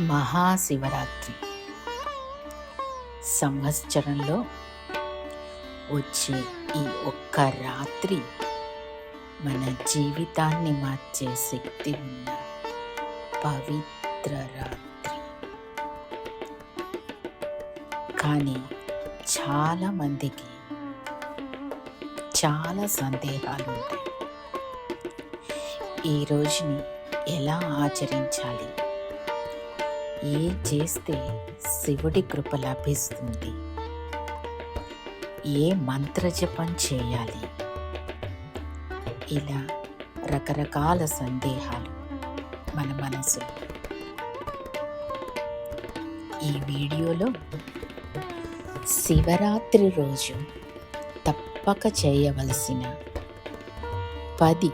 మహాశివరాత్రి. సంవత్సరంలో వచ్చే ఈ ఒక్క రాత్రి మన జీవితాన్ని మార్చే శక్తి ఉన్న పవిత్ర రాత్రి. కానీ చాలామందికి చాలా సందేహాలు ఉంటాయి. ఈ రోజుని ఎలా ఆచరించాలి? ఏ చేస్తే శివుడి కృప లభిస్తుంది? ఏ మంత్రజపం చేయాలి? ఇలా రకరకాల సందేహాలు మన మనసు. ఈ వీడియోలో శివరాత్రి రోజు తప్పక చేయవలసిన పది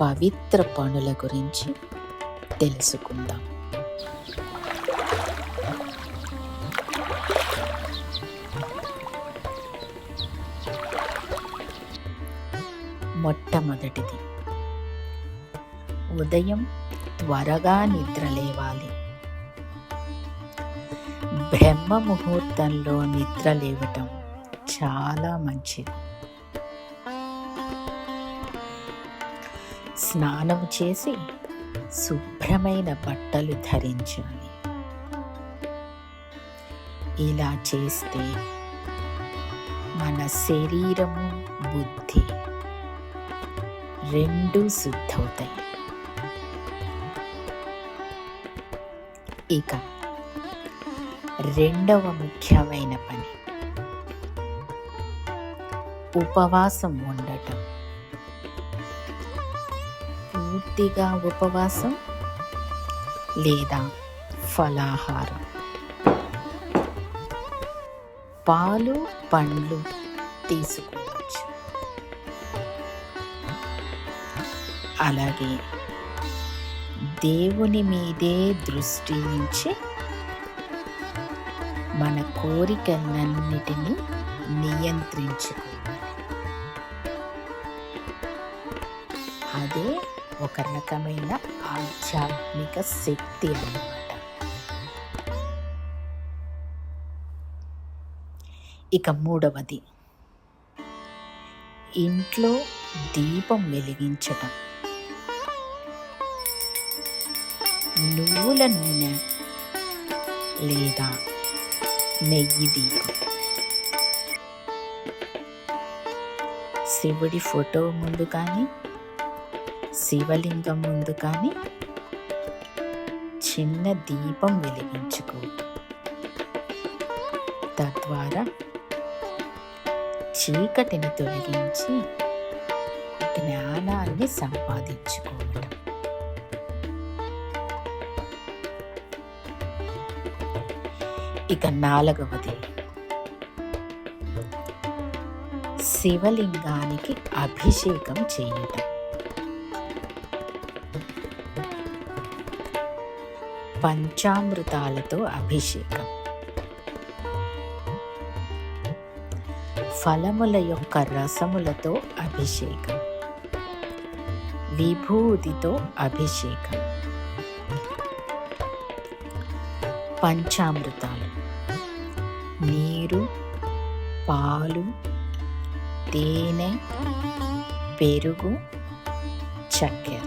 పవిత్ర పనుల గురించి తెలుసుకుందాం. మొట్టమొదటిది ఉదయం త్వరగా నిద్ర లేవాలి. బ్రహ్మ ముహూర్తంలో నిద్ర లేవటం చాలా మంచిది. స్నానం చేసి శుభ్రమైన బట్టలు ధరించాలి. ఇలా చేస్తే మన శరీరము బుద్ధి రెండు శుద్ధవుతాయి ఇక రెండవ ముఖ్యమైన పని. ఉపవాసం ఉండటం. పూర్తిగా ఉపవాసం లేదా ఫలాహారం. పాలు పండ్లు తీసుకుంటాం అలాగే దేవుని మీదే దృష్టి ఉంచి మన కోరికలన్నిటినీ నియంత్రించుకోవాలి అదే ఒక రకమైన ఆధ్యాత్మిక శక్తి అన్నమాట. ఇక మూడవది. ఇంట్లో దీపం వెలిగించటం. నువ్వుల నూనె లేదా నెయ్యి దీపం. శివుడి ఫోటో ముందు కానీ శివలింగం ముందు కానీ చిన్న దీపం వెలిగించుకో. తద్వారా చీకటిని తొలగించి జ్ఞానాన్ని సంపాదించుకోవటం. ఇక నాలుగవది. శివలింగానికి అభిషేకం చేయటం. పంచామృతాలతో అభిషేకం. ఫలముల యొక్క రసములతో అభిషేకం. విభూతితో అభిషేకం. పంచామృతాలు. నీరు పాలు తేనె పెరుగు చక్కెర.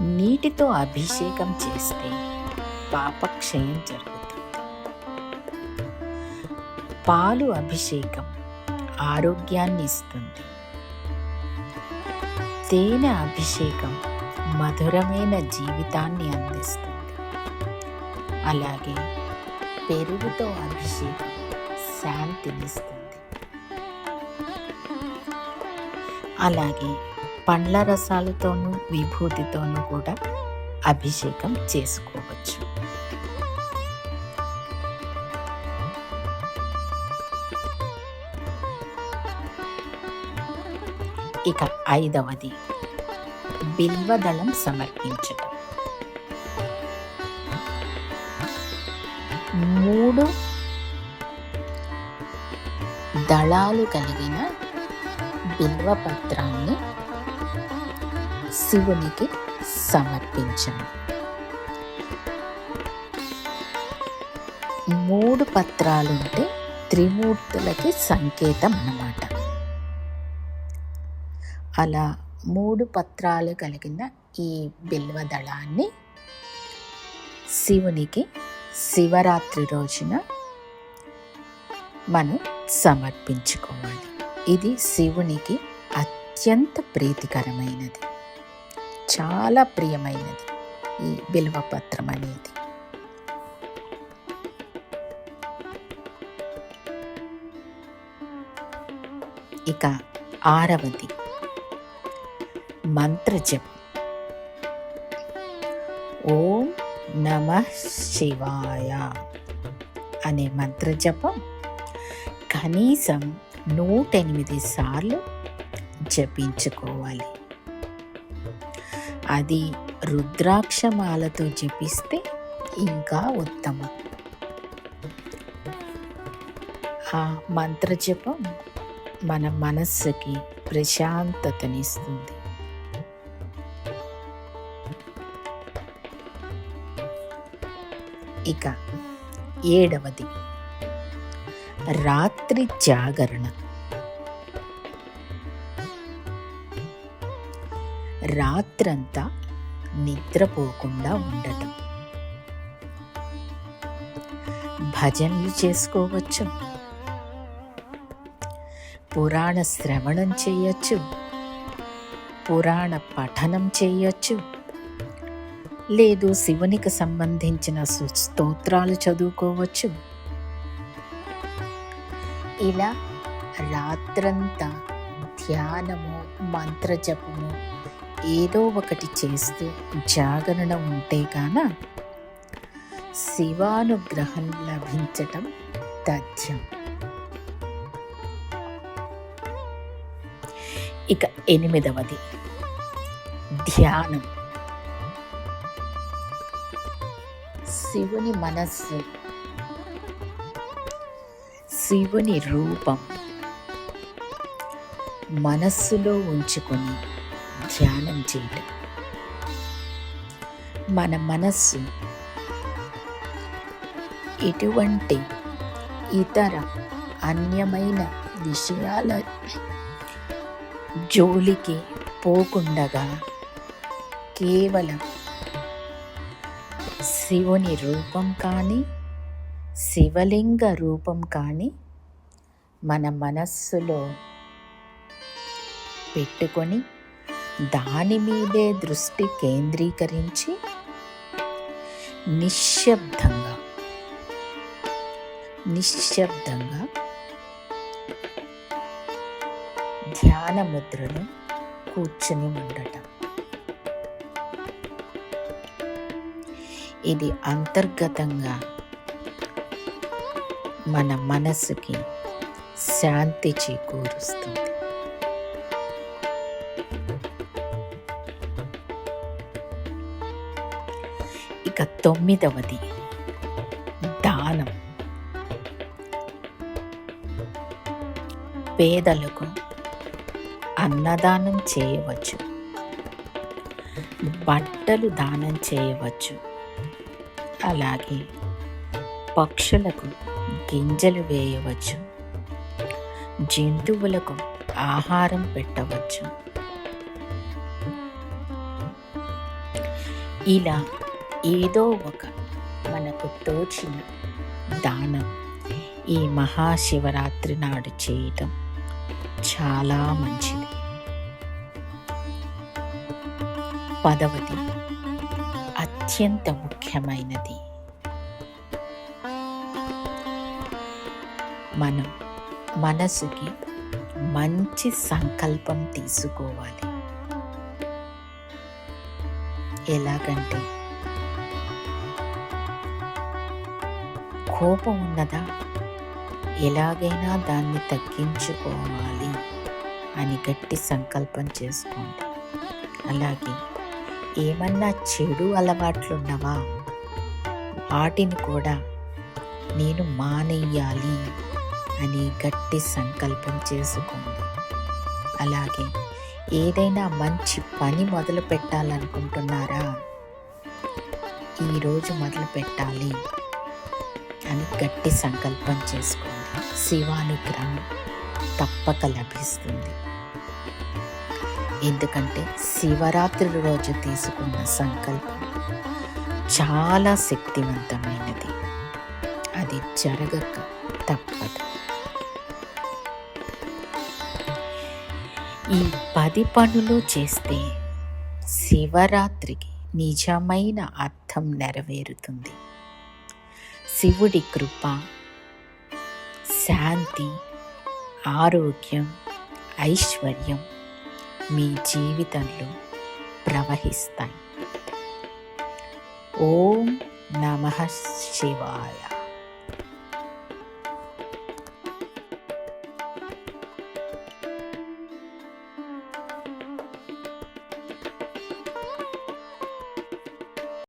నీటితో అభిషేకం చేస్తే పాపక్షయం జరుగుతుంది. పాలు అభిషేకం ఆరోగ్యాన్ని ఇస్తుంది. తేనె అభిషేకం మధురమైన జీవితాన్ని అందిస్తుంది. అలాగే పెరుగుతో అభిషేకం శాంతినిస్తుంది. అలాగే పండ్ల రసాలతోనూ విభూతితోనూ కూడా అభిషేకం చేసుకోవచ్చు. ఇక ఐదవది బిల్వదళం సమర్పించటం. మూడు దళాలు కలిగిన బిల్వపత్రాన్ని శివునికి సమర్పించాను. మూడు పత్రాలుంటే త్రిమూర్తులకి సంకేతం అన్నమాట. అలా మూడు పత్రాలు కలిగిన ఈ బిల్వ దళాన్ని శివునికి శివరాత్రి రోజున మనం సమర్పించుకోవాలి. ఇది శివునికి అత్యంత ప్రీతికరమైనది. చాలా ప్రియమైనది ఈ బిల్వపత్రం అనేది. ఇక ఆరవది. మంత్రజపం. ఓం నమ శివాయ అనే మంత్రజపం కనీసం నూట ఎనిమిది సార్లు జపించుకోవాలి. అది రుద్రాక్షమాలతో జపిస్తే ఇంకా ఉత్తమం. ఆ మంత్రజపం మన మనస్సుకి ప్రశాంతతనిస్తుంది. ఇక ఏడవది. రాత్రి జాగరణ. రాత్రంతా నిద్రపోకుండా ఉండటం. భజనలు చేసుకోవచ్చు. పురాణ శ్రవణం చేయొచ్చు. పురాణ పఠనం చేయొచ్చు. లేదు శివునికి సంబంధించిన స్తోత్రాలు చదువుకోవచ్చు. ఇలా రాత్రంతా ధ్యానము మంత్రజపము ఏదో ఒకటి చేస్తూ జాగరణ ఉంటే గాన శివానుగ్రహం లభించటం తథ్యం. ఇక ఎనిమిదవది. ధ్యానం. శివుని మనస్సు శివుని రూపం మనస్సులో ఉంచుకొని ధ్యానం చేయటం. మన మనస్సు ఎటువంటి ఇతర అన్యమైన విషయాల జోలికి పోకుండగా కేవలం శివుని రూపం కానీ శివలింగ రూపం కానీ మన మనస్సులో పెట్టుకొని దాని మీదే దృష్టి కేంద్రీకరించి నిశ్శబ్దంగా నిశ్శబ్దంగా ధ్యాన ముద్రను కూర్చుని ఉండటం. ఇది అంతర్గతంగా మన మనసుకి శాంతి చేకూరుస్తుంది. ఇక తొమ్మిదవది దానం. పేదలకు అన్నదానం చేయవచ్చు. బట్టలు దానం చేయవచ్చు. అలాగే పక్షులకు గింజలు వేయవచ్చు జంతువులకు ఆహారం పెట్టవచ్చు. ఇలా ఏదో ఒక మనకు తోచిన దానం ఈ మహాశివరాత్రి నాడు చేయటం చాలా మంచిది. పదవది అత్యంత ముఖ్యమైనది మనం మనసుకి మంచి సంకల్పం తీసుకోవాలి. ఎలాగంటే కోపం ఉన్నదా? ఎలాగైనా దాన్ని తగ్గించుకోవాలి అని గట్టి సంకల్పం చేసుకోండి. అలాగే ఏమన్నా చెడు అలవాట్లున్నవా? వాటిని కూడా నేను మానేయాలి అని గట్టి సంకల్పం చేసుకుంది. అలాగే ఏదైనా మంచి పని మొదలు పెట్టాలనుకుంటున్నారా? ఈరోజు మొదలు పెట్టాలి అని గట్టి సంకల్పం చేసుకోండి శివానుగ్రహం తప్పక లభిస్తుంది. ఎందుకంటే శివరాత్రి రోజు తీసుకున్న సంకల్పం చాలా శక్తివంతమైనది. అది జరగక తప్పదు. ఈ పది పనులు చేస్తే శివరాత్రికి నిజమైన అర్థం నెరవేరుతుంది. శివుడి కృప శాంతి ఆరోగ్యం ఐశ్వర్యం మీ జీవితంలో ప్రవహిస్తాయి. ఓం నమ శివాయ.